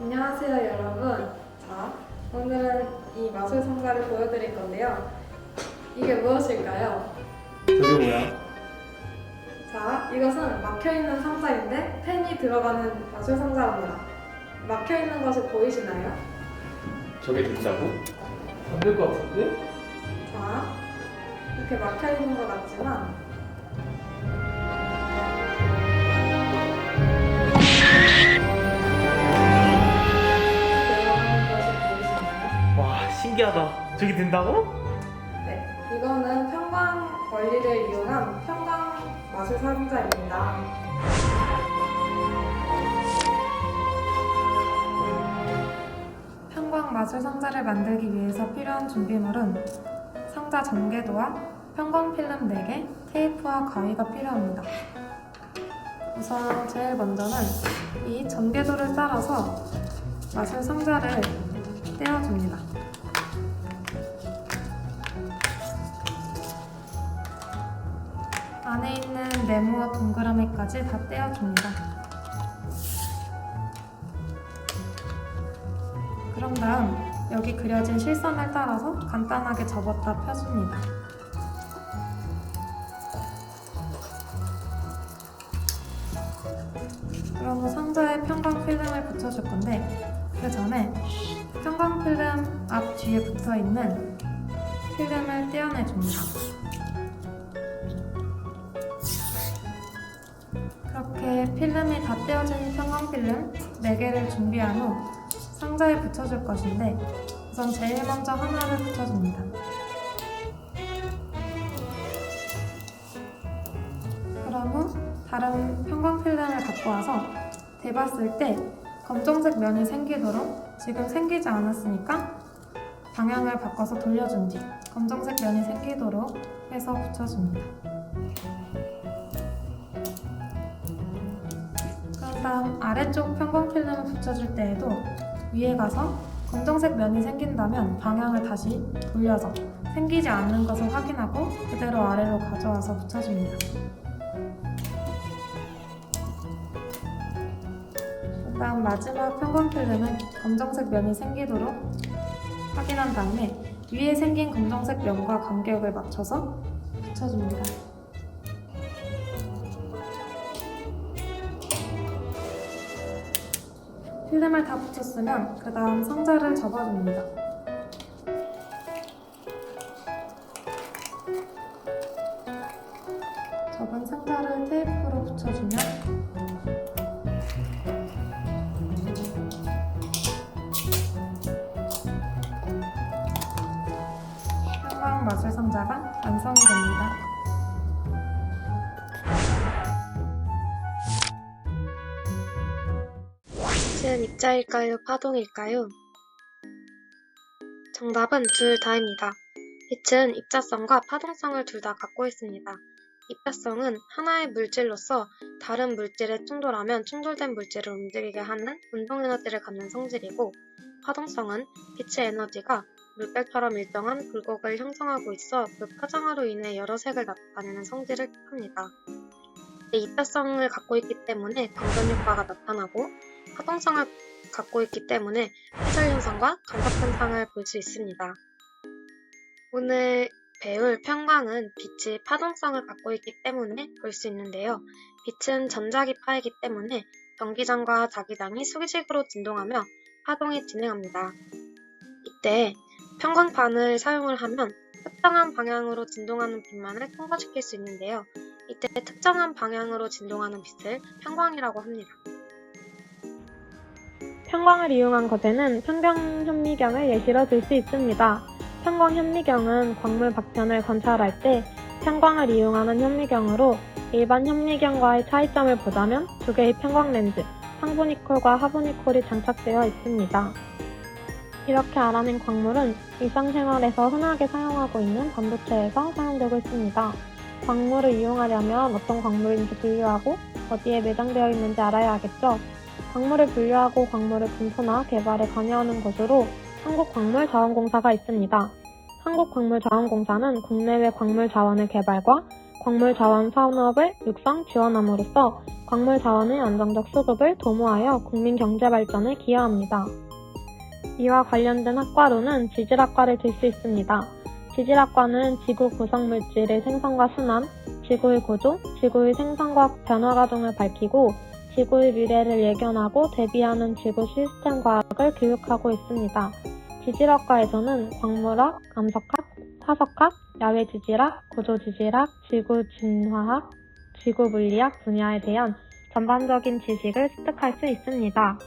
안녕하세요 여러분. 자 오늘은 이 마술 상자를 보여드릴 건데요 이게 무엇일까요? 저게 뭐야? 자 이것은 막혀있는 상자인데 펜이 들어가는 마술 상자입니다 막혀있는 것이 보이시나요? 저게 된다고? 안 될 것 같은데? 자 이렇게 막혀있는 것 같지만 들어가는 것이 보이시나요? 와 신기하다. 저게 된다고? 네, 이거는 평광 원리를 이용한 평광 마술 상자입니다. 평광 마술 상자를 만들기 위해서 필요한 준비물은 상자 전개도와 평광 필름 4개, 테이프와 가위가 필요합니다. 우선 제일 먼저는 이 전개도를 따라서 마술 상자를 떼어줍니다. 안에 있는 네모와 동그라미까지 다 떼어줍니다. 그런 다음 여기 그려진 실선을 따라서 간단하게 접었다 펴줍니다. 그럼 상자에 평광 필름을 붙여줄 건데 그 전에 평광 필름 앞 뒤에 붙어 있는 필름을 떼어내줍니다. 그렇게 필름이 다 떼어진 평광 필름 4개를 준비한 후 상자에 붙여줄 것인데 우선 제일 먼저 하나를 붙여줍니다. 그럼 후 다른 평광 필름을 갖고 와서 대봤을 때 검정색 면이 생기도록 지금 생기지 않았으니까 방향을 바꿔서 돌려준 뒤 검정색 면이 생기도록 해서 붙여줍니다. 다음 아래쪽 평광 필름을 붙여줄 때에도 위에 가서 검정색 면이 생긴다면 방향을 다시 돌려서 생기지 않는 것을 확인하고 그대로 아래로 가져와서 붙여줍니다. 그다음 마지막 평광 필름은 검정색 면이 생기도록 확인한 다음에 위에 생긴 검정색 면과 간격을 맞춰서 붙여줍니다. 필름을 다 붙였으면 그 다음 상자를 접어줍니다. 접은 상자를 테이프로 붙여주면 평광 마술 상자가 완성이 됩니다. 빛은 입자일까요? 파동일까요? 정답은 둘 다입니다. 빛은 입자성과 파동성을 둘 다 갖고 있습니다. 입자성은 하나의 물질로서 다른 물질에 충돌하면 충돌된 물질을 움직이게 하는 운동 에너지를 갖는 성질이고, 파동성은 빛의 에너지가 물결처럼 일정한 굴곡을 형성하고 있어 그 파장으로 인해 여러 색을 나타내는 성질을 뜻합니다. 이 입자성을 갖고 있기 때문에 방전 효과가 나타나고, 파동성을 갖고 있기 때문에 해절 현상과 간섭 현상을 볼 수 있습니다. 오늘 배울 평광은 빛이 파동성을 갖고 있기 때문에 볼 수 있는데요. 빛은 전자기파이기 때문에 전기장과 자기장이 수직으로 진동하며 파동이 진행합니다. 이때 평광판을 사용을 하면 특정한 방향으로 진동하는 빛만을 통과시킬 수 있는데요. 이때 특정한 방향으로 진동하는 빛을 평광이라고 합니다. 평광을 이용한 거제는 평경 현미경을 예시로 들 수 있습니다. 평광 현미경은 광물 박편을 관찰할 때 평광을 이용하는 현미경으로 일반 현미경과의 차이점을 보자면 두 개의 평광 렌즈, 상부니콜과 하부니콜이 장착되어 있습니다. 이렇게 알아낸 광물은 일상생활에서 흔하게 사용하고 있는 반도체에서 사용되고 있습니다. 광물을 이용하려면 어떤 광물인지 분류하고 어디에 매장되어 있는지 알아야 하겠죠. 광물을 분류하고 광물을 분포나 개발에 관여하는 곳으로 한국광물자원공사가 있습니다. 한국광물자원공사는 국내외 광물 자원의 개발과 광물 자원 산업을 육성 지원함으로써 광물 자원의 안정적 수급을 도모하여 국민 경제 발전에 기여합니다. 이와 관련된 학과로는 지질학과를 들 수 있습니다. 지질학과는 지구 구성 물질의 생성과 순환, 지구의 구조, 지구의 생성과 변화 과정을 밝히고 지구의 미래를 예견하고 대비하는 지구 시스템 과학을 교육하고 있습니다. 지질학과에서는 광물학, 암석학, 화석학, 야외 지질학, 구조 지질학, 지구 진화학, 지구 물리학 분야에 대한 전반적인 지식을 습득할 수 있습니다.